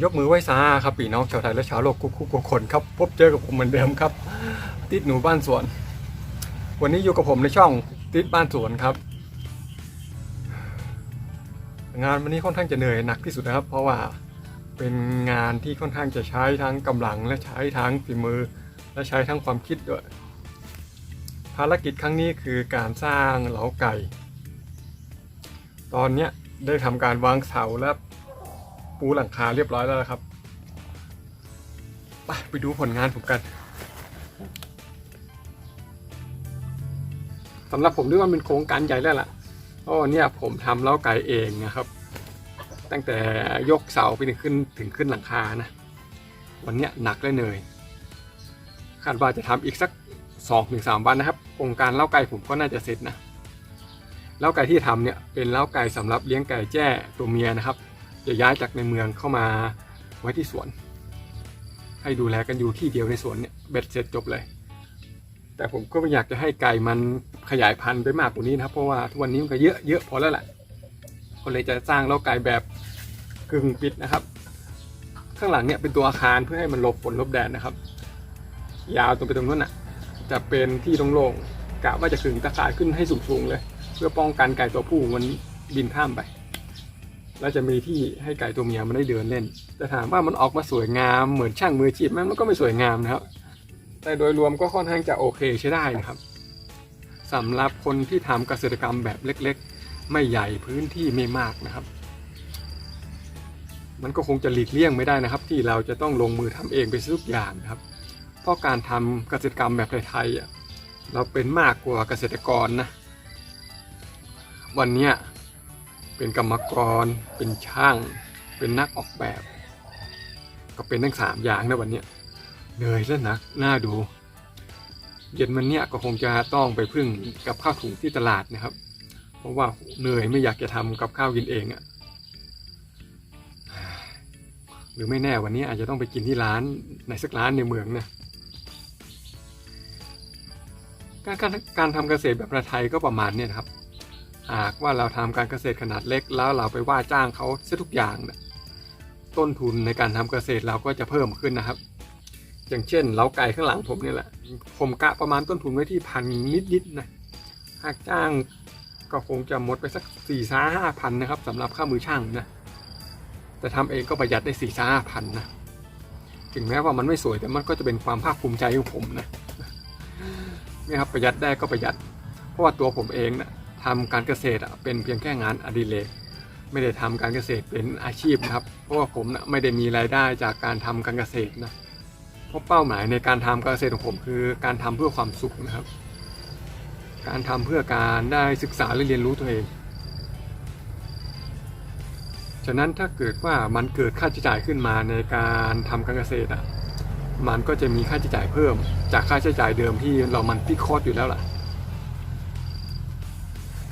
ยกมือไหว้สาครับปีน้องชาวไทยและชาวโลกคุกคุกคนครับ พบเจอกับผมเหมือนเดิมครับ ติดหนูบ้านสวน วันนี้อยู่กับผมในช่องติดบ้านสวนครับ งานวันนี้ค่อนข้างจะเหนื่อยหนักที่สุดนะครับ เพราะว่าเป็นงานที่ค่อนข้างจะใช้ทั้งกำลังและใช้ทั้งฝีมือ และใช้ทั้งความคิดด้วย ภารกิจครั้งนี้คือการสร้างเหลาไก่ ตอนเนี้ยได้ทำการวางเสาและ ปูหลังคาเรียบร้อยแล้วนะครับไปไปดูผลงานผมกันสำหรับผมด้วยว่าเป็นโครงการใหญ่แล้วล่ะเพราะว่าเนี่ยผมทำเล้าไก่เองนะครับ ตั้งแต่ยกเสาไปถึงขึ้นถึงขึ้นหลังคานะ วันเนี้ยหนักและเนยคาดว่าจะทำอีกสักสองถึงสามวันนะครับโครงการเล้าไก่ผมก็น่าจะเสร็จนะเล้าไก่ที่ทำเนี่ยเป็นเล้าไก่สำหรับเลี้ยงไก่แจ้ตัวเมียนะครับ จะย้ายจากในเมืองเข้ามาไว้ที่สวน ให้ดูแลกันอยู่ที่เดียวในสวนเนี่ยเบ็ดเสร็จจบเลย แต่ผมก็ไม่อยากจะให้ไก่มันขยายพันธุ์ไปมากกว่านี้นะครับ เพราะว่าทุกวันนี้มันก็เยอะเยอะพอแล้วแหละก็เลยจะสร้างเล้าไก่แบบกึ่งปิดนะครับ ข้างหลังเนี่ยเป็นตัวอาคารเพื่อให้มันหลบฝนหลบแดดนะครับ ยาวตรงไปตรงนู้นน่ะ จะเป็นที่โล่งๆกะว่าจะขึงตะข่ายขึ้นให้สูงๆเลย เพื่อป้องกันไก่ตัวผู้มันบินข้ามไป แล้วจะมีที่ให้ไก่ตัวเมียมันได้เดินเล่น แต่ถามว่ามันออกมาสวยงามเหมือนช่างมืออาชีพไหมมันก็ไม่สวยงามนะครับ แต่โดยรวมก็ค่อนข้างจะโอเคใช้ได้นะครับสำหรับคนที่ทำเกษตรกรรมแบบเล็กๆ ไม่ใหญ่พื้นที่ไม่มากนะครับ มันก็คงจะหลีกเลี่ยงไม่ได้นะครับ ที่เราจะต้องลงมือทำเองไปทุกอย่างนะครับ เพราะการทำเกษตรกรรมแบบไทยๆเราเป็นมากกว่าเกษตรกรนะวันเนี้ย เป็นกรรมกร เป็นช่าง เป็นนักออกแบบ ก็เป็นทั้งสามอย่างนะวันเนี้ยเหนื่อยและหนักน่าดู เย็นวันเนี้ยก็คงจะต้องไปพึ่งกับข้าวถุงที่ตลาดนะครับ เพราะว่าเหนื่อยไม่อยากจะทำกับข้าวกินเองอะ่ะหรือไม่แน่วันนี้อาจจะต้องไปกินที่ร้านไหนสักร้านในเมืองนะการการการทำเกษตรแบบประไทยก็ประมาณนี้นะครับ หากว่าเราทำการเกษตรขนาดเล็ก แล้วเราไปว่าจ้างเขาเสียทุกอย่างนะต้นทุนในการทำเกษตรเราก็จะเพิ่มขึ้นนะครับ อย่างเช่นเล้าไก่ข้างหลังผมนี่แหละ ผมกะประมาณต้นทุนไว้ที่พันนิดๆนะหากจ้างก็คงจะหมดไปสักสี่ซ้าห้าพันนะครับสำหรับค่ามือช่างนะแต่ทำเองก็ประหยัดได้สี่ซ้าห้าพันนะถึงแม้ว่ามันไม่สวยแต่มันก็จะเป็นความภาคภูมิใจของผมนะนี่ครับประหยัดได้ก็ประหยัด เพราะว่าตัวผมเองนะ ทำการเกษตรเป็นเพียงแค่งานอดิเรกไม่ได้ทำการเกษตรเป็นอาชีพนะครับ เพราะว่าผมนะไม่ได้มีรายได้จากการทำการเกษตรนะเพราะเป้าหมายในการทำการเกษตรของผมคือการทำเพื่อความสุขนะครับ การทำเพื่อการได้ศึกษาและเรียนรู้ตัวเอง ฉะนั้นถ้าเกิดว่ามันเกิดค่าใช้จ่ายขึ้นมาในการทำการเกษตรอะมันก็จะมีค่าใช้จ่ายเพิ่ม จากค่าใช้จ่ายเดิมที่เรามันฟิคอสอยู่แล้วล่ะ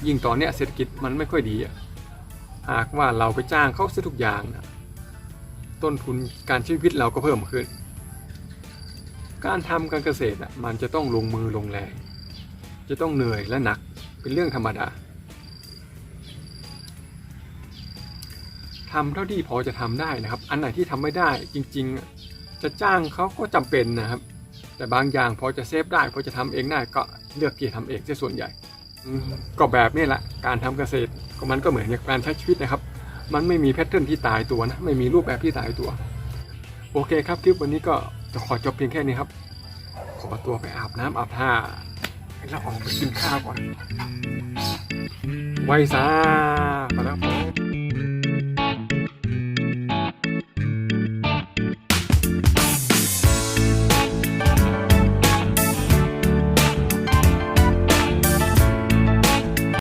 ยิ่งตอนเนี้ยเศรษฐกิจมันไม่ค่อยดีอะหากว่าเราไปจ้างเขาเสียทุกอย่างนะต้นทุนการชีวิตเราก็เพิ่มขึ้น การทำการเกษตรอะมันจะต้องลงมือลงแรง จะต้องเหนื่อยและหนักเป็นเรื่องธรรมดาทำเท่าที่พอจะทำได้นะครับ อันไหนที่ทำไม่ได้จริงๆ จะจ้างเขาก็จำเป็นนะครับ แต่บางอย่างพอจะเซฟได้พอจะทำเองได้ก็เลือกที่ทำเองซะส่วนใหญ่ ก็แบบนี้แหละการทำเกษตรก็มันก็เหมือนกับการใช้ชีวิตนะครับ มันไม่มีแพทเทิร์นที่ตายตัวนะไม่มีรูปแบบที่ตายตัว โอเคครับคลิปวันนี้ก็จะขอจบเพียงแค่นี้ครับ ขอตัวไปอาบน้ำอาบท่าแล้วออกไปกินข้าวก่อนไว้ซาแล้ว